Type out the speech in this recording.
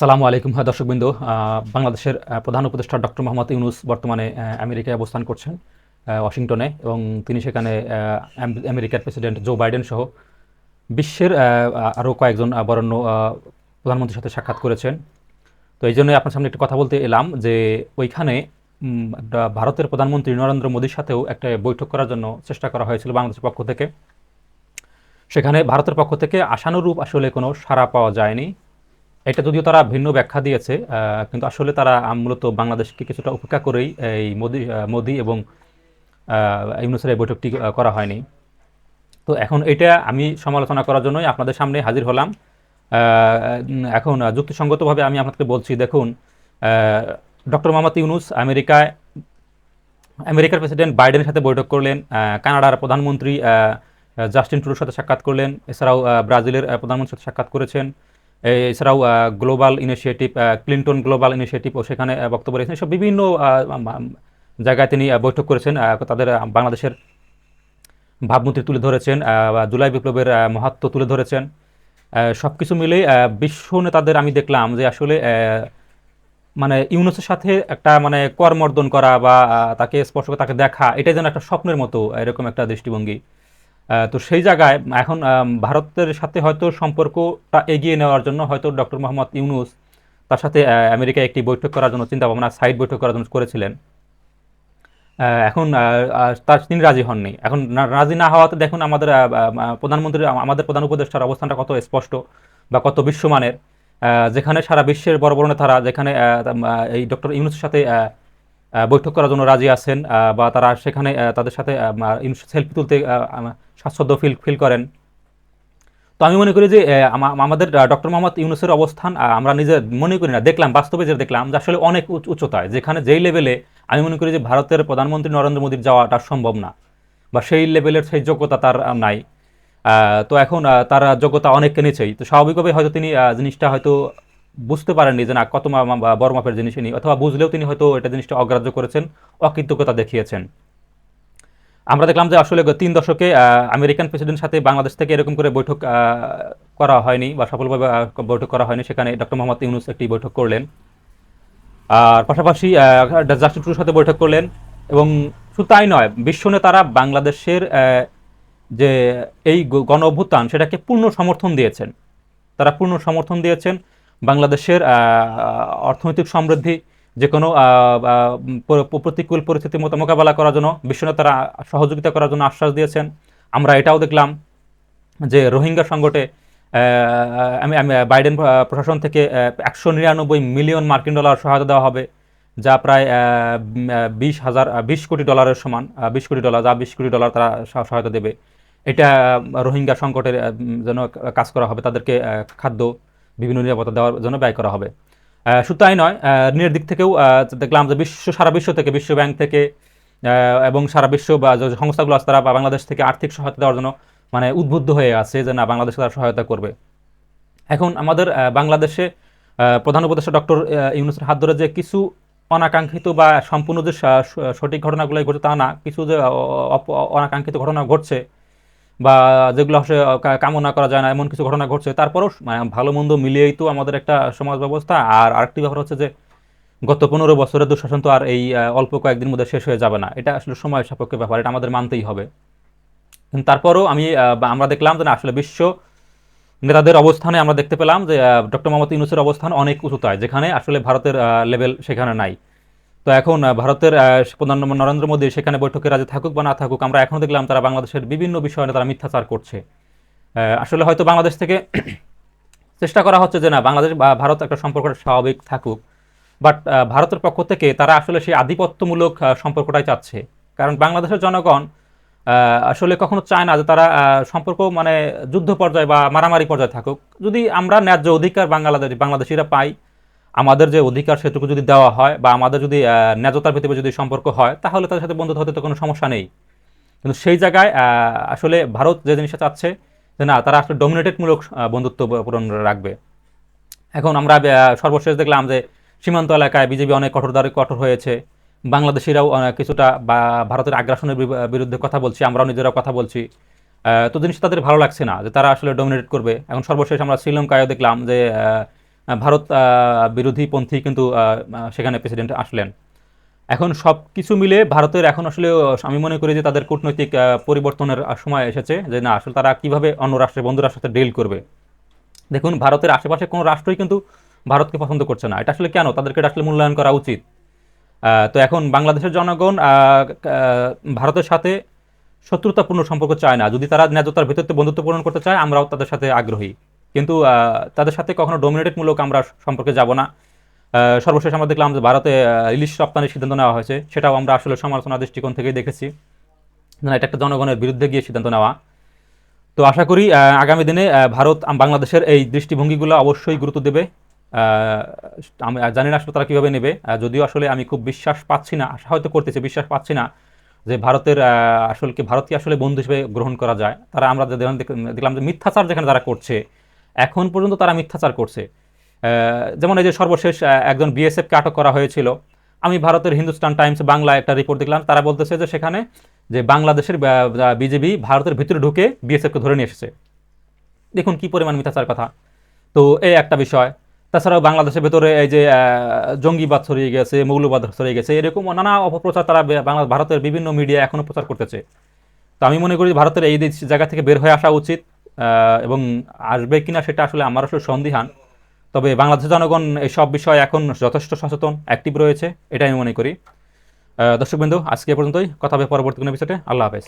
সালামু আলাইকুম হ্যাঁ দর্শকবৃন্দ। বাংলাদেশের প্রধান উপদেষ্টা ডক্টর মোহাম্মদ ইউনুস বর্তমানে আমেরিকায় অবস্থান করছেন ওয়াশিংটনে এবং তিনি সেখানে আমেরিকার প্রেসিডেন্ট জো বাইডেন সহ বিশ্বের আরও কয়েকজন বরেণ্য প্রধানমন্ত্রীর সাথে সাক্ষাৎ করেছেন। তো এই জন্যই আপনার সামনে একটু কথা বলতে এলাম যে ওইখানে ভারতের প্রধানমন্ত্রী নরেন্দ্র মোদীর সাথেও একটা বৈঠক করার জন্য চেষ্টা করা হয়েছিল বাংলাদেশের পক্ষ থেকে। সেখানে ভারতের পক্ষ থেকে আশানুরূপ আসলে কোনো সাড়া পাওয়া যায়নি। এটা যদিও তারা ভিন্ন ব্যাখ্যা দিয়েছে কিন্তু আসলে তারা মূলত বাংলাদেশকে কিছুটা উপেক্ষা করেই এই মোদি মোদি এবং ইউনুসের এই বৈঠকটি করা হয়নি। তো এখন এটা আমি সমালোচনা করার জন্যই আপনাদের সামনে হাজির হলাম। এখন যুক্তিসঙ্গতভাবে আমি আপনাকে বলছি, দেখুন ডক্টর মোহাম্মদ ইউনুস আমেরিকায়, আমেরিকার প্রেসিডেন্ট বাইডেনের সাথে বৈঠক করলেন কানাডার প্রধানমন্ত্রী জাস্টিন ট্রুডোর সাথে সাক্ষাৎ করলেন, এছাড়াও ব্রাজিলের প্রধানমন্ত্রীর সাথে সাক্ষাৎ করেছেন। এছাড়াও global initiative Clinton global initiative ও সেখানে বক্তব্য রেখেছেন। সব বিভিন্ন জায়গায় তিনি বৈঠক করেছেন। তাদের বাংলাদেশের ভাবমূর্তি তুলে ধরেছেন জুলাই বিপ্লবের আহ, মাহাত্ম্য তুলে ধরেছেন। সব কিছু মিলে বিশ্ব নেতাদের আমি দেখলাম যে আসলে মানে ইউনুসের সাথে একটা মানে করমর্দন করা বা তাকে স্পর্শ তাকে দেখা এটাই যেন একটা স্বপ্নের মতো এরকম একটা দৃষ্টিভঙ্গি। তো সেই জায়গায় এখন ভারতের সাথে হয়তো সম্পর্কটা এগিয়ে নেওয়ার জন্য হয়তো ডক্টর মোহাম্মদ ইউনুস তার সাথে আমেরিকায় একটি বৈঠক করার জন্য চিন্তা ভাবনা সাইড বৈঠক করার জন্য করেছিলেন। এখন তার তিনি রাজি হননি। এখন রাজি না হওয়াতে দেখুন আমাদের প্রধানমন্ত্রী, আমাদের প্রধান উপদেষ্টার অবস্থানটা কত স্পষ্ট বা কত বিশ্বমানের। যেখানে সারা বিশ্বের বড় বড় নেতারা, যেখানে এই ডক্টর ইউনুসের সাথে বৈঠক করার জন্য রাজি আছেন বা তারা সেখানে তাদের সাথে সেলফি তুলতে স্বাচ্ছন্দ্য ফিল ফিল করেন। তো আমি মনে করি যে আমাদের ডক্টর মোহাম্মদ ইউনুসের অবস্থান আমরা নিজে মনে করি না, দেখলাম, বাস্তবে যে দেখলাম, যে আসলে অনেক উচ্চ- উচ্চতায়, যেখানে যেই লেভেলে আমি মনে করি যে ভারতের প্রধানমন্ত্রী নরেন্দ্র মোদীর যাওয়াটা সম্ভব না, বা সেই লেভেলের সেই যোগ্যতা তার নাই। তো এখন তার যোগ্যতা অনেককে নিচেই তো স্বাভাবিকভাবে হয়তো তিনি জিনিসটা হয়তো বুঝতে পারেননি যে না, কত বড় মাপের জিনিস ইনি, অথবা বুঝলেও তিনি হয়তো এটা জিনিসটা অগ্রাহ্য করেছেন, অকৃতজ্ঞতা দেখিয়েছেন। আমরা দেখলাম যে আসলে তিন দশকে আমেরিকান প্রেসিডেন্টের সাথে বাংলাদেশ থেকে এরকম করে বৈঠক করা হয়নি বা সফলভাবে বৈঠক করা হয়নি। সেখানে ডক্টর মোহাম্মদ ইউনুস একটি বৈঠক করলেন। আর পাশাপাশি জাস্টিন ট্রুর সাথে বৈঠক করলেন। এবং শুধু তাই নয়, বিশ্ব নেতারা বাংলাদেশের যে এই গণ অভ্যুত্থান সেটাকে পূর্ণ সমর্থন দিয়েছেন। তারা পূর্ণ সমর্থন দিয়েছেন। বাংলাদেশের অর্থনৈতিক সমৃদ্ধি যে কোনো প্রতিকূল পরিস্থিতির মতো মোকাবেলা করার জন্য বিশ্বনেতারা সহযোগিতা করার জন্য আশ্বাস দিয়েছেন। আমরা এটাও দেখলাম যে রোহিঙ্গা সংকটে আমি আমি, বাইডেন প্রশাসন থেকে একশো নিরানব্বই মিলিয়ন মার্কিন ডলার সহায়তা দেওয়া হবে, যা প্রায় বিশ হাজার বিশ কোটি ডলারের সমান বিশ কোটি ডলার, যা বিশ কোটি ডলার তারা সহায়তা দেবে। এটা রোহিঙ্গা সংকটের জন্য কাজ করা হবে, তাদেরকে খাদ্য বিভিন্ন নিরাপত্তা দেওয়ার জন্য ব্যয় করা হবে। শুধু তাই নয় ঋণের দিক থেকেও দেখলাম যে বিশ্ব, সারা বিশ্ব থেকে, বিশ্ব ব্যাংক থেকে এবং সারা বিশ্ব বা যে সংস্থাগুলো আছে তারা বাংলাদেশ থেকে আর্থিক সহায়তা দেওয়ার জন্য মানে উদ্বুদ্ধ হয়ে আছে যে না বাংলাদেশে তারা সহায়তা করবে। এখন আমাদের বাংলাদেশে প্রধান উপদেষ্টা ডক্টর ইউনুসের হাত ধরে যে কিছু অনাকাঙ্ক্ষিত বা সম্পূর্ণ যে সঠিক ঘটনাগুলো ঘটে তা না, কিছু যে অনাকাঙ্ক্ষিত ঘটনা ঘটছে বা যেগুলো আসলে কামনা করা যায় না, এমন কিছু ঘটনা ঘটছে, তারপরেও মানে ভালো মন্দ মিলিয়েই তো আমাদের একটা সমাজ ব্যবস্থা। আর আরেকটি ব্যাপার হচ্ছে যে, গত পনেরো বছরের দুঃশাসন তো আর এই অল্প কয়েকদিন মধ্যে শেষ হয়ে যাবে না। এটা আসলে সময় সাপেক্ষ ব্যাপার, এটা আমাদের মানতেই হবে। কিন্তু তারপরেও আমি আমরা দেখলাম যে আসলে বিশ্ব নেতাদের অবস্থানে আমরা দেখতে পেলাম যে ডক্টর মোহাম্মদ ইউনুসের অবস্থান অনেক উঁচুতায়, যেখানে আসলে ভারতের লেভেল সেখানে নাই। তো এখন ভারতের প্রধানমন্ত্রী নরেন্দ্র মোদী সেখানে বৈঠকে রাজি থাকুক বা না থাকুক, আমরা এখনও দেখলাম তারা বাংলাদেশের বিভিন্ন বিষয়ে তারা মিথ্যাচার করছে। আসলে হয়তো বাংলাদেশ থেকে চেষ্টা করা হচ্ছে যে না, বাংলাদেশ বা ভারত একটা সম্পর্কটা স্বাভাবিক থাকুক। বাট ভারতের পক্ষ থেকে তারা আসলে সেই আধিপত্যমূলক সম্পর্কটাই চাচ্ছে। কারণ বাংলাদেশের জনগণ আসলে কখনো চায় না যে তারা সম্পর্ক মানে যুদ্ধ পর্যায়ে বা মারামারি পর্যায়ে থাকুক। যদি আমরা ন্যায্য অধিকার বাংলাদেশ, বাংলাদেশিরা পাই আমাদের যে অধিকার সেটুকু যদি দেওয়া হয় বা আমাদের যদি আহ, ন্যায্যতার ভিত্তিতে যদি সম্পর্ক হয় তাহলে তাদের সাথে বন্ধুত্ব হতে তো কোনো সমস্যা নেই। কিন্তু সেই জায়গায় আসলে ভারত যে জিনিসটা চাচ্ছে যে না তারা আসলে ডমিনেটেডমূলক বন্ধুত্ব পূরণ রাখবে। এখন আমরা সর্বশেষ দেখলাম যে সীমান্ত এলাকায় বিজেপি অনেক কঠোর কঠোর হয়েছে। বাংলাদেশিরাও কিছুটা বা ভারতের আগ্রাসনের বিরুদ্ধে কথা বলছি আমরাও নিজেরাও কথা বলছি। তো জিনিস তাদের ভালো লাগছে না যে তারা আসলে ডমিনেট করবে। এখন সর্বশেষ আমরা শ্রীলঙ্কায়ও দেখলাম যে ভারত আহ, বিরোধী পন্থী কিন্তু সেখানে প্রেসিডেন্ট আসলেন। এখন সব কিছু মিলে ভারতের এখন আসলে আমি মনে করি যে তাদের কূটনৈতিক পরিবর্তনের সময় এসেছে যে না আসলে তারা কীভাবে অন্য রাষ্ট্রের বন্ধু রাষ্ট্রের সাথে ডিল করবে। দেখুন ভারতের আশেপাশে কোনো রাষ্ট্রই কিন্তু ভারতকে পছন্দ করছে না। এটা আসলে কেন? তাদেরকে আসলে মূল্যায়ন করা উচিত। তো এখন বাংলাদেশের জনগণ ভারতের সাথে শত্রুতাপূর্ণ সম্পর্ক চায় না। যদি তারা ন্যায্যতার ভিত্তিতে বন্ধুত্ব পূরণ করতে চায় আমরাও তাদের সাথে আগ্রহী। কিন্তু তাদের সাথে কখনো ডোমিনেটেডমূলক আমরা সম্পর্কে যাব না। সর্বশেষ আমরা দেখলাম যে ভারতে ইলিশ রপ্তানির সিদ্ধান্ত নেওয়া হয়েছে। সেটাও আমরা আসলে সমালোচনা দৃষ্টিকোণ থেকেই দেখেছি। না, এটা একটা জনগণের বিরুদ্ধে গিয়ে সিদ্ধান্ত নেওয়া। তো আশা করি আগামী দিনে ভারত বাংলাদেশের এই দৃষ্টিভঙ্গিগুলো অবশ্যই গুরুত্ব দেবে। আমি জানি না আসলে তারা কীভাবে নেবে। যদিও আসলে আমি খুব বিশ্বাস পাচ্ছি না, আশা হয়তো করতেছি, বিশ্বাস পাচ্ছি না যে ভারতের আসলে কি, ভারতকে আসলে বন্ধু হিসেবে গ্রহণ করা যায়। তারা আমরা দেখলাম যে মিথ্যাচার যেখানে তারা করছে এখন পর্যন্ত তারা মিথ্যাচার করছে। যেমন এই যে সর্বশেষ একজন বিএসএফকে আটক করা হয়েছিল। আমি ভারতের হিন্দুস্তান টাইমস বাংলা একটা রিপোর্ট দেখলাম। তারা বলতেছে যে সেখানে যে বাংলাদেশের বিজেপি ভারতের ভিতরে ঢুকে বিএসএফকে ধরে নিয়ে এসেছে। দেখুন কি পরিমাণ মিথ্যাচার কথা। তো এই একটা বিষয়। তাছাড়াও বাংলাদেশের ভেতরে এই যে জঙ্গিবাদ ছড়িয়ে গেছে, মৌলবাদ ছড়িয়ে গেছে, এরকম নানা অপপ্রচার তারা বাংলা, ভারতের বিভিন্ন মিডিয়া এখনও প্রচার করতেছে। তো আমি মনে করি ভারতের এই জায়গা থেকে বের হয়ে আসা উচিত। এবং আসবে কিনা সেটা আসলে আমার আসলে সন্দিহান। তবে বাংলাদেশের জনগণ এসব সব বিষয়ে এখন যথেষ্ট সচেতন অ্যাক্টিভ রয়েছে এটা আমি মনে করি। দর্শকবৃন্দ, আজকে পর্যন্তই। কথা হবে পরবর্তী কোনো বিষয়ে আল্লাহ হাফেজ।